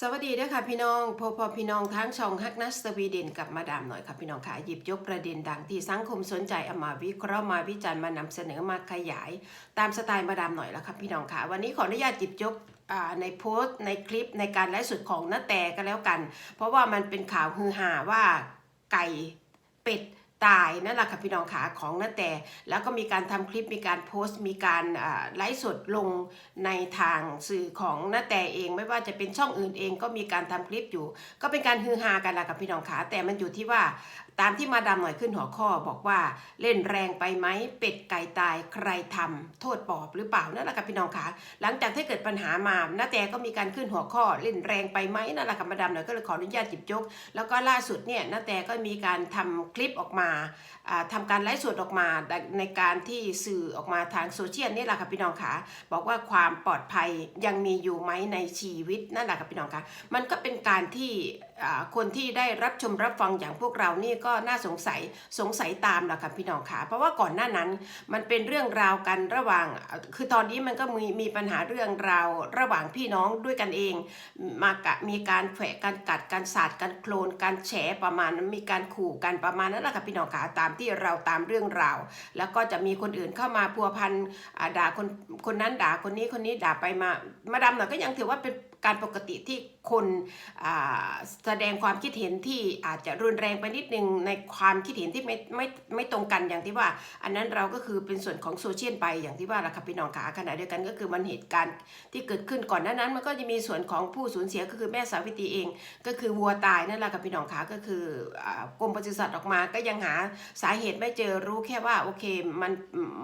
สวัสดีด้วยค่ะพี่น้องพอพอพี่น้องทั้งช่องฮักนัสสวีเดนกับมาดามหน่อยค่ะพี่น้องค่ะหยิบยกประเด็นดังที่สังคมสนใจเอามาวิเคราะห์มาวิจารณ์มานำเสนอมาขยาย ตามสไตล์มาดามหน่อยแล้วค่ะพี่น้องค่ะ วันนี้ขออนุญาตหยิบยกในโพสต์ในคลิปในการไลฟ์สดของน้าแต่ก็แล้วกัน เพราะว่ามันเป็นข่าวฮือฮาว่าไก่เป็ด ตายนั่นแหละค่ะพี่น้องขาของน้าแต่ แล้วก็มีการทำคลิปมีการโพสต์ มีการอ่าไลฟ์สดลงในทางสื่อของน้าแต่เอง ไม่ว่าจะเป็นช่องอื่นเองก็มีการทำคลิปอยู่ ก็เป็นการฮือฮากันละกับพี่น้องขาแต่มันอยู่ที่ว่าตามที่มาดามหน่อยขึ้นหัวข้อบอกว่าเล่นแรงไปไหมเป็ดไก่ตายใครทำโทษปอบหรือเปล่านั่นแหละกับพี่น้องขาหลังจากที่เกิดปัญหามาน้าแต่ก็มีการขึ้นหัวข้อเล่นแรงไปไหมนั่นแหละกับมาดามหน่อยก็เลยขออนุญาตจิบยกแล้วก็ล่าสุดเนี่ยน้าแต่ก็มีการทำคลิปออกมาาทำการไลฟ์สดออกมาในการที่สื่อออกมาทางโซเชียลนี่แหละค่ะพี่น้องคะบอกว่าความปลอดภัยยังมีอยู่ไหมในชีวิตนั่นแหละค่ะพี่น้องคะมันก็เป็นการที่คนที่ได้รับชมรับฟังอย่างพวกเรานี่ก็น่าสงสัยสงสัยตามแหละค่ะพี่น้องคะเพราะว่าก่อนหน้านั้นมันเป็นเรื่องราวกันระหว่าง คือตอนนี้มันก็มีมีปัญหาเรื่องราวระหว่างพี่น้องด้วยกันเอง มากะมีการแฝงการกัดการสาดการโคลนการแฉประมาณนั้นมีการขู่กันประมาณนั้นแหละค่ะพี่น้องขาตามที่เราตามเรื่องราว แล้วก็จะมีคนอื่นเข้ามาพัวพันด่าคนคนนั้นด่าคนนี้คนนี้ด่าไปมามาดามหน่อยก็ยังถือว่าเป็น การปกติที่คนแสดงความคิดเห็นที่อาจจะรุนแรงไปนิดนึงในความคิดเห็นที่ไม่ไม่ไม่ตรงกันอย่างที่ว่า อันนั้นเราก็คือเป็นส่วนของโซเชียลไปอย่างที่ว่าละค่ะพี่น้องขาขณะเดียวกันก็คือมันเหตุการณ์ที่เกิดขึ้นก่อนหน้านั้น มันก็จะมีส่วนของผู้สูญเสียก็คือแม่สาวิตรีเอง ก็คือวัวตายนั่นแหละค่ะพี่น้องขาก็คืออกรมปศุสัตว์ออกมาก็ยังหาสาเหตุไม่เจอรู้แค่ว่าโอเคมัน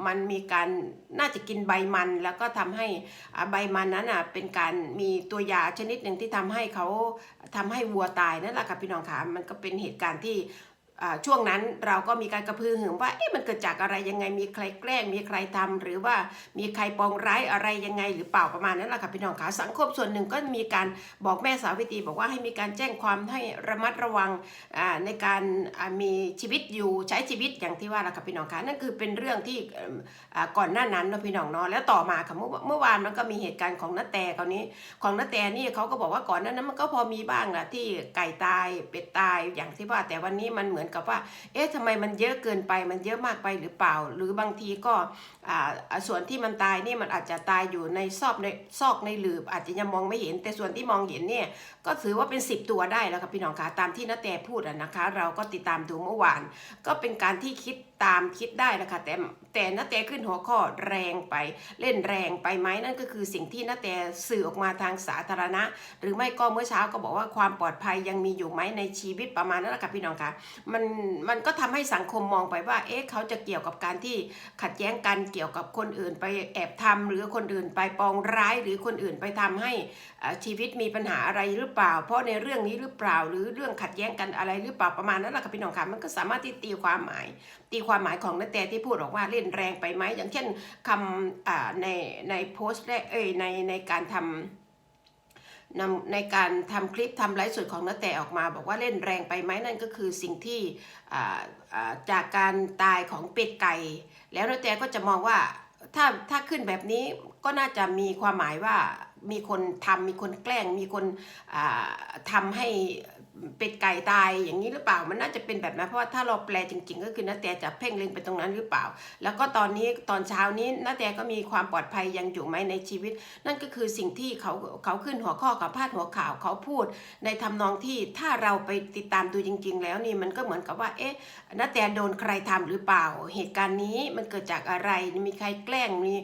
มันมีการน่าจะกินใบมัน แล้วก็ทำให้ใบมันนั้นอะเป็นการมีตัวยาชนิดหนึ่งที่ทำให้เขาทำให้วัวตายนั่นแหละค่ะพี่น้องขามันก็เป็นเหตุการณ์ที่ ช่วงนั้นเราก็มีการกระพือหึงว่าเอ๊ะมันเกิดจากอะไรยังไงมีใครแกล้ง มีใครทำหรือว่ามีใครปองร้ายอะไรยังไง หรือเปล่าประมาณนั้นแหละค่ะพี่น้องคะสังคมส่วนหนึ่งก็มีการบอกแม่สาวิตรีบอกว่าให้มีการแจ้งความให้ระมัดระวังในการมีชีวิตอยู่ใช้ชีวิตอย่างที่ว่าละค่ะพี่น้องคะนั่นคือเป็นเรื่องที่ก่อนหน้านั้นเนาะพี่น้องเนาะแล้วต่อมาค่ะเมื่อเมื่อวานมันก็มีเหตุการณ์ของน้าแต่คราวนี้ของน้าแต่นี่เขาก็บอกว่าก่อนหน้านั้นมันก็พอมีบ้างแหละที่ไก่ตายเป็ดตายอย่างที่ว่าแต่วันนี้มันเหมือนกับว่า เอ๊ะทำไมมันเยอะเกินไป มันเยอะมากไปหรือเปล่า หรือบางทีก็ส่วนที่มันตายนี่มันอาจจะตายอยู่ในซอกในซอกในหลืบ อาจจะยังมองไม่เห็น แต่ส่วนที่มองเห็นเนี่ยก็ถือว่าเป็น 10 ตัวได้แล้วครับพี่น้องคะตามที่นาแต่พูดอะนะคะ เราก็ติดตามดูเมื่อวาน ก็เป็นการที่คิด ตามคิดได้นะคะแต่แต่นาแต่ขึ้นหัวข้อแรงไปเล่นแรงไปไหมนั่นก็คือสิ่งที่นาแต่สื่อออกมาทางสาธารณะ หรือไม่ก็เมื่อเช้าก็บอกว่าความปลอดภัยยังมีอยู่ไหมในชีวิตประมาณนั้นแหละค่ะพี่น้องคะมันมันก็ทำให้สังคมมองไปว่าเอ๊ะเขาจะเกี่ยวกับการที่ขัดแย้งกันเกี่ยวกับคนอื่นไปแอบทำหรือคนอื่นไปปองร้ายหรือคนอื่นไปทำให้ชีวิตมีปัญหาอะไรหรือเปล่า เพราะในเรื่องนี้หรือเปล่า หรือเรื่องขัดแย้งกันอะไรหรือเปล่าประมาณนั้นแหละค่ะพี่น้องค่ะมันก็สามารถที่ตีความหมายตีความความหมายของนักแต่ที่พูดออกว่าเล่นแรงไปไหมอย่างเช่นคำในในโพสต์แรกเอ้ยในในการทำนำในการทำคลิปทำไลฟ์สดของนัแต่ออกมา บอกว่าเล่นแรงไปไหมนั่นก็คือสิ่งที่จากการตายของเป็ดไก่ แล้วนัแต่ก็จะมองว่าถ้าถ้าขึ้นแบบนี้ก็น่าจะมีความหมายว่ามีคนทำมีคนแกล้งมีคนอ่าทำให้ เป็ดไก่ตายอย่างนี้หรือเปล่า มันน่าจะเป็นแบบนั้นเพราะว่าถ้าเราแปลจริง ๆ ก็คือนาแต่จะเพ่งเล็งไปตรงนั้นหรือเปล่า แล้วก็ตอนนี้ตอนเช้านี้นาแต่ก็มีความปลอดภัยยังอยู่ไหมในชีวิต นั่นก็คือสิ่งที่เขาเขาขึ้นหัวข้อกับพาดหัวข่าวเขาพูด ในทำนองที่ถ้าเราไปติดตามดูจริง ๆ แล้วนี่มันก็เหมือนกับว่าเอ๊ะนาแต่โดนใครทำหรือเปล่า เหตุการณ์นี้มันเกิดจากอะไรมีใครแกล้งมี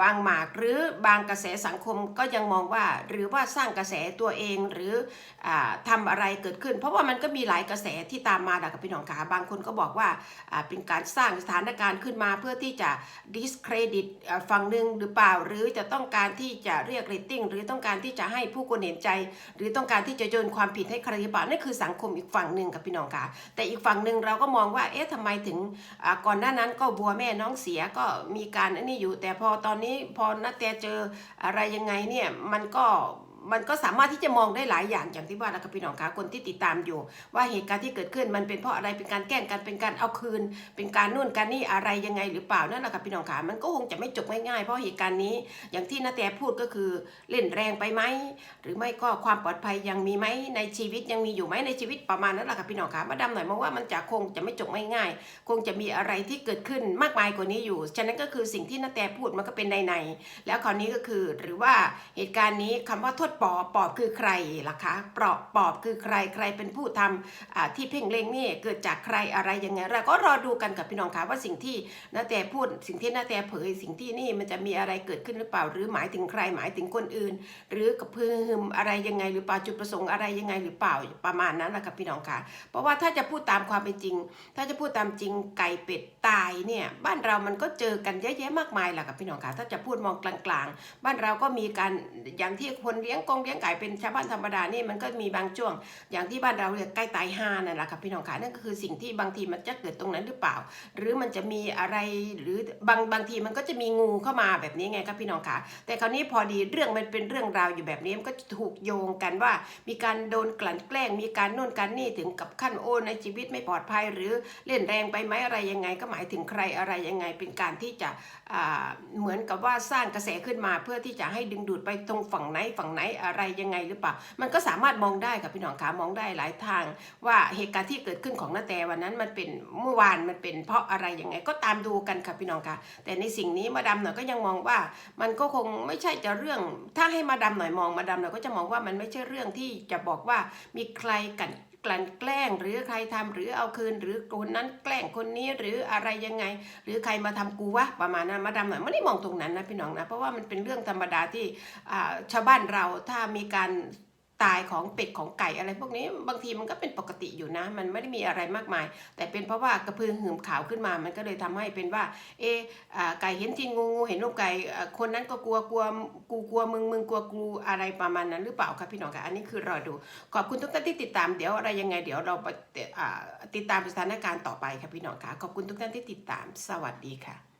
วางหมากหรือบางกระแสสังคมก็ยังมองว่า หรือว่าสร้างกระแสตัวเองหรืออาทำอะไรเกิดขึ้น เพราะว่ามันก็มีหลายกระแสที่ตามมาดักกับพี่น้องขาบางคนก็บอกว่าเป็นการสร้างสถานการณ์ขึ้นมาเพื่อที่จะ discredit ฝั่งหนึ่งหรือเปล่า หรือจะต้องการที่จะเรียกเรตติ้งหรือต้องการที่จะให้ผู้คนเห็นใจ หรือต้องการที่จะโยนความผิดให้ใครหรือเปล่านั่นคือสังคมอีกฝั่งหนึ่งกับพี่น้องค่ะแต่อีกฝั่งหนึ่งเราก็มองว่าเอ๊ะทำไมถึงก่อนหน้านั้นก็บัวแม่น้องเสียก็มีการอันนี้อยู่แต่พอตอนนี้พอนาแต่เจออะไรยังไงเนี่ยมันก็ มันก็สามารถที่จะมองได้หลายอย่างอย่างที่ว่านะครับพี่น้องคะคนที่ติดตามอยู่ ว่าเหตุการณ์ที่เกิดขึ้นมันเป็นเพราะอะไรเป็นการแกล้งกันเป็นการเอาคืน เป็นการนู่นการนี่อะไรยังไงหรือเปล่านั่นแหละครับพี่น้องคะมันก็คงจะไม่จบง่ายๆเพราะเหตุการณ์นี้ อย่างที่นาแต่พูดก็คือเล่นแรงไปไหมหรือไม่ก็ความปลอดภัยยังมีไหมในชีวิตยังมีอยู่ไหมในชีวิตประมาณนั้นแหละครับพี่น้องคะมาดามหน่อยมองว่ามันจะคงจะไม่จบง่ายๆคงจะมีอะไรที่เกิดขึ้นมากมายกว่านี้อยู่ฉะนั้นก็คือสิ่งที่นาแต่พูดมันก็เป็นในในๆแล้วคราวนี้ก็คือหรือว่าเหตุการณ์นี้คำว่าโทษปอบปอบคือใครล่ะคะปอบปอบคือใครใครเป็นผู้ทำอ่าที่เพ่งเล็งนี่เกิดจากใครอะไรยังไงเราก็รอดูกันกับพี่น้องคะว่าสิ่งที่นาแต่พูดสิ่งที่นาแต่เผยสิ่งที่นี่มันจะมีอะไรเกิดขึ้นหรือเปล่า หรือหมายถึงใครหมายถึงคนอื่น หรือกับพืมอะไรยังไงหรือเปล่าจุดประสงค์อะไรยังไงหรือเปล่าประมาณนั้นแหละครับพี่น้องคะเพราะว่าถ้าจะพูดตามความเป็นจริง ถ้าจะพูดตามจริงไก่เป็ดตายเนี่ยบ้านเรามันก็เจอกันเยอะแยะมากมายแหละครับพี่น้องคะถ้าจะพูดมองกลางๆ บ้านเราก็มีการอย่างที่คนเลี้ยงกงเลี้ยงไก่เป็นชาวบ้านธรรมดานี่มันก็มีบางช่วง อย่างที่บ้านเราเรียกใกล้ตายห่านั่นแหละครับพี่น้องคะนั่นก็คือสิ่งที่บางทีมันจะเกิดตรงนั้นหรือเปล่า หรือมันจะมีอะไรหรือบางบางทีมันก็จะมีงูเข้ามาแบบนี้ไงครับพี่น้องคะแต่คราวนี้พอดีเรื่องมันเป็นเรื่องราวอยู่แบบนี้มันก็ถูกโยงกันว่า มีการโดนกลั่นแกล้ง มีการโน่นการนี่ถึงกับขั้นโอ้ในชีวิตไม่ปลอดภัย หรือเล่นแรงไปไหมอะไรยังไง ก็หมายถึงใครอะไรยังไง เป็นการที่จะอ่าเหมือนกับว่าสร้างกระแสขึ้นมาเพื่อที่จะให้ดึงดูดไปตรงฝั่งไหนฝั่งไหนอะไรยังไงหรือเปล่า มันก็สามารถมองได้กับพี่น้องขามองได้หลายทาง ว่าเหตุการณ์ที่เกิดขึ้นของนาแตวันนั้นมันเป็นเมื่อวานมันเป็นเพราะอะไรยังไงก็ตามดูกันค่ะพี่น้องค่ะแต่ในสิ่งนี้มาดามหน่อยก็ยังมองว่า มันก็คงไม่ใช่จะเรื่อง ถ้าให้มาดามหน่อยมองมาดามหน่อยก็จะมองว่ามันไม่ใช่เรื่องที่จะบอกว่ามีใครกัน กลั่นแกล้ง หรือใครทำหรือเอาคืน หรือคนนั้นแกล้งคนนี้หรืออะไรยังไง หรือใครมาทำกูวะประมาณนั้นมาดามหน่อยไม่ได้มองตรงนั้นนะพี่น้องนะเพราะว่ามันเป็นเรื่องธรรมดาที่ชาวบ้านเราถ้ามีการ ตายของเป็ดของไก่อะไรพวกนี้บางทีมันก็เป็นปกติอยู่นะ มันไม่ได้มีอะไรมากมาย แต่เป็นเพราะว่ากระพือหืมขาวขึ้นมา มันก็เลยทำให้เป็นว่า เออไก่เห็นทีงูงูเห็นลูกไก่คนนั้นก็กลัวกลัวกูกลัวมึงมึงกลัวกูอะไรประมาณนั้นหรือเปล่าครับพี่น้องคะอันนี้คือรอดูขอบคุณทุกท่านที่ติดตามเดี๋ยวอะไรยังไงเดี๋ยวเราไปอ่าติดตามสถานการณ์ต่อไปครับพี่น้องคะขอบคุณทุกท่านที่ติดตามสวัสดีค่ะ